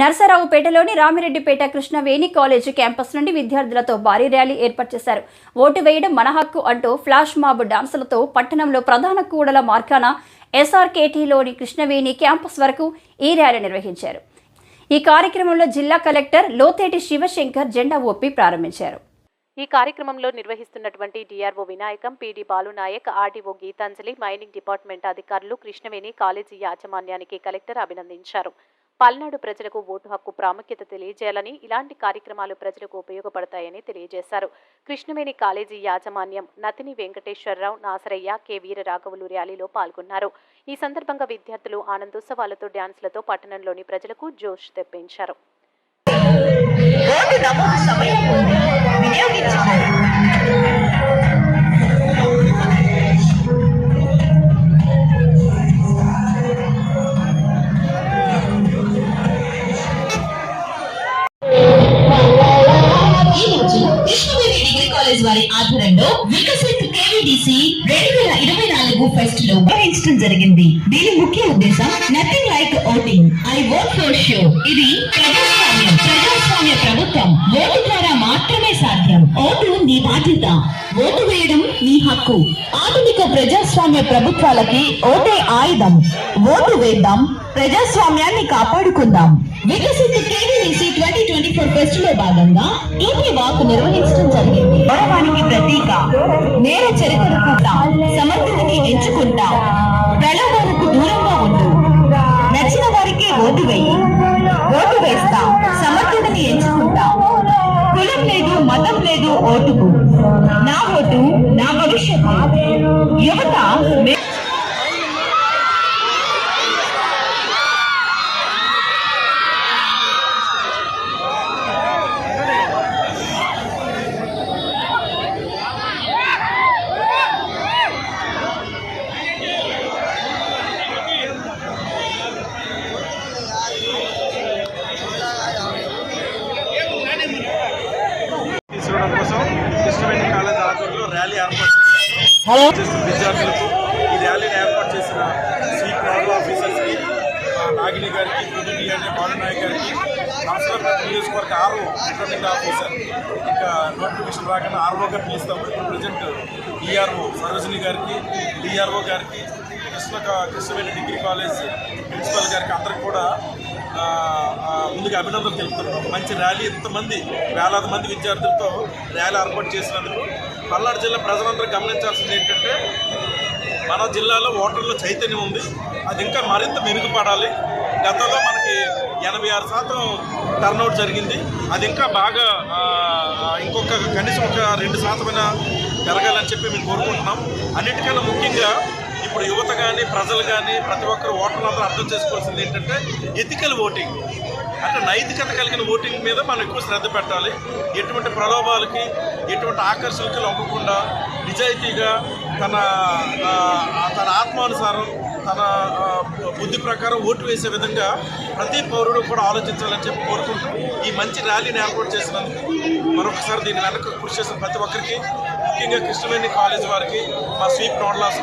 నరసరావుపేటలోని Ramireddypet Krishnaveni college campus నుండి విద్యార్థులతో భారీ ర్యాలీ ఏర్పాటు చేశారు. ఓటు వేయడం మన హక్కు అంటూ ఫ్లాష్ మాబ్ డాన్సులతో పట్టణంలో ప్రధాన కూడల మార్గాన ఎస్ఆర్కేటీలోని కృష్ణవేణి క్యాంపస్ వరకు ఈ ర్యాలీ నిర్వహించారు. ఈ కార్యక్రమంలో జిల్లా కలెక్టర్ లోతేటి శివశంకర్ జెండా ఊపి ప్రారంభించారు. ఈ కార్యక్రమంలో నిర్వహిస్తున్నటువంటి DRO Vinayakam PD Balunayak RDO Geetanjali mining department అధికారులు కృష్ణవేణి కాలేజీ యాజమాన్యానికి కలెక్టర్ అభినందించారు. పల్నాడు ప్రజలకు ఓటు హక్కు ప్రాముఖ్యత తెలియజేయాలని ఇలాంటి కార్యక్రమాలు ప్రజలకు ఉపయోగపడతాయని తెలియజేశారు. కృష్ణవేణి కాలేజీ యాజమాన్యం నతిని వెంకటేశ్వరరావు నాసరయ్య కె. వీర రాఘవులు ర్యాలీలో పాల్గొన్నారు. ఈ సందర్భంగా విద్యార్థులు ఆనందోత్సవాలతో డ్యాన్స్లతో పట్టణంలోని ప్రజలకు జోష్ తెప్పించారు. వారి ఆధ్వర్యంలో వికసిత్ కేవీడీసీ రెండు వేల ఇరవై నాలుగు ఫెస్ట్లో నిర్వహించడం జరిగింది. దీని ముఖ్య ఉద్దేశం nothing like voting I vote for sure ఇది ప్రజాస్వామ్యం ప్రజాస్వామ్య ప్రభుత్వం. ఓటు ద్వారా మాత్రమే సాధ్యం. ఓటు నీ బాధ్యత. ఓటు వేయడం నీ హక్కు. ఆధునిక ప్రజాస్వామ్య ప్రభుత్వాలకి ఓటే ఆయుధం. ఓటు వేద్దాం ప్రజాస్వామ్యాన్ని కాపాడుకుందాం. Viksit KVC twenty twenty four ఫెస్ట్లో భాగంగా ఈపీ వాక్ నిర్వహించడం జరిగింది. ప్రతీక. నేర చరిత్రకు సమర్థతని ఎంచుకుంటా ప్రలోభాలకు దూరంగా ఉండు. నచ్చిన వారికి ఓటు వేయి. ఓటు వేస్తా. సమర్థతని ఎంచుకుంటా. కులం లేదు మతం లేదు ఓటుకు. నా ఓటు నా భవిష్యత్తు. యువత మే- తీసుకోవడం కోసం కృష్ణవేణి కాలేజ్ ఆధ్వర్యంలో ర్యాలీ ఏర్పాటు చేశారు చేస్తున్న విద్యార్థులకు ఈ ర్యాలీని ఏర్పాటు చేసిన స్వీట్ నోడల్ ఆఫీసర్స్కి నాగిని గారికి పుదుడి అనే బాలునాయక్ గారికి రాష్ట్ర నియోజకవర్గ ఆర్ఓ రిటర్నింగ్ ఆఫీసర్ ఇంకా నోటిఫికేషన్ రాగానే ఆర్ఓగా పిలుస్తాము ఇప్పుడు ప్రజెంట్ డిఆర్ఓ సరోజిని గారికి డిఆర్ఓ గారికి Krishna Krishnaveni degree college principal గారికి అందరికి కూడా ముందుగా అభినందనలు తెలుపుతున్నాం. మంచి ర్యాలీ ఇంతమంది వేలాది మంది విద్యార్థులతో ర్యాలీ ఏర్పాటు చేసినందుకు పల్నాడు జిల్లా ప్రజలందరూ గమనించాల్సింది ఏంటంటే మన జిల్లాలో ఓటర్ల చైతన్యం ఉంది. అది ఇంకా మరింత మెరుగుపడాలి. గతంలో మనకి ఎనభై ఆరు శాతం టర్నౌట్ జరిగింది. అది ఇంకా బాగా ఇంకొక కనీసం ఒక రెండు శాతమైన పెరగాలని చెప్పి మేము కోరుకుంటున్నాం. అన్నిటికన్నా ముఖ్యంగా ఇప్పుడు యువత కానీ ప్రజలు కానీ ప్రతి ఒక్కరు ఓటర్లందరూ అర్థం చేసుకోవాల్సింది ఏంటంటే ఎథికల్ ఓటింగ్ అంటే నైతికత కలిగిన ఓటింగ్ మీద మనం ఎక్కువ శ్రద్ధ పెట్టాలి. ఎటువంటి ప్రలోభాలకి ఎటువంటి ఆకర్షణకి లొంగకుండా నిజాయితీగా తన తన ఆత్మానుసారం తన బుద్ధి ప్రకారం ఓటు వేసే విధంగా ప్రతి పౌరుడు కూడా ఆలోచించాలని చెప్పి కోరుకుంటూ ఈ మంచి ర్యాలీని ఏర్పాటు చేసినందుకు మరొకసారి దీని వెనక కృషి చేసిన ప్రతి ఒక్కరికి ముఖ్యంగా కృష్ణవేణి కాలేజ్ వారికి మా స్వీప్ నోడ్లాస్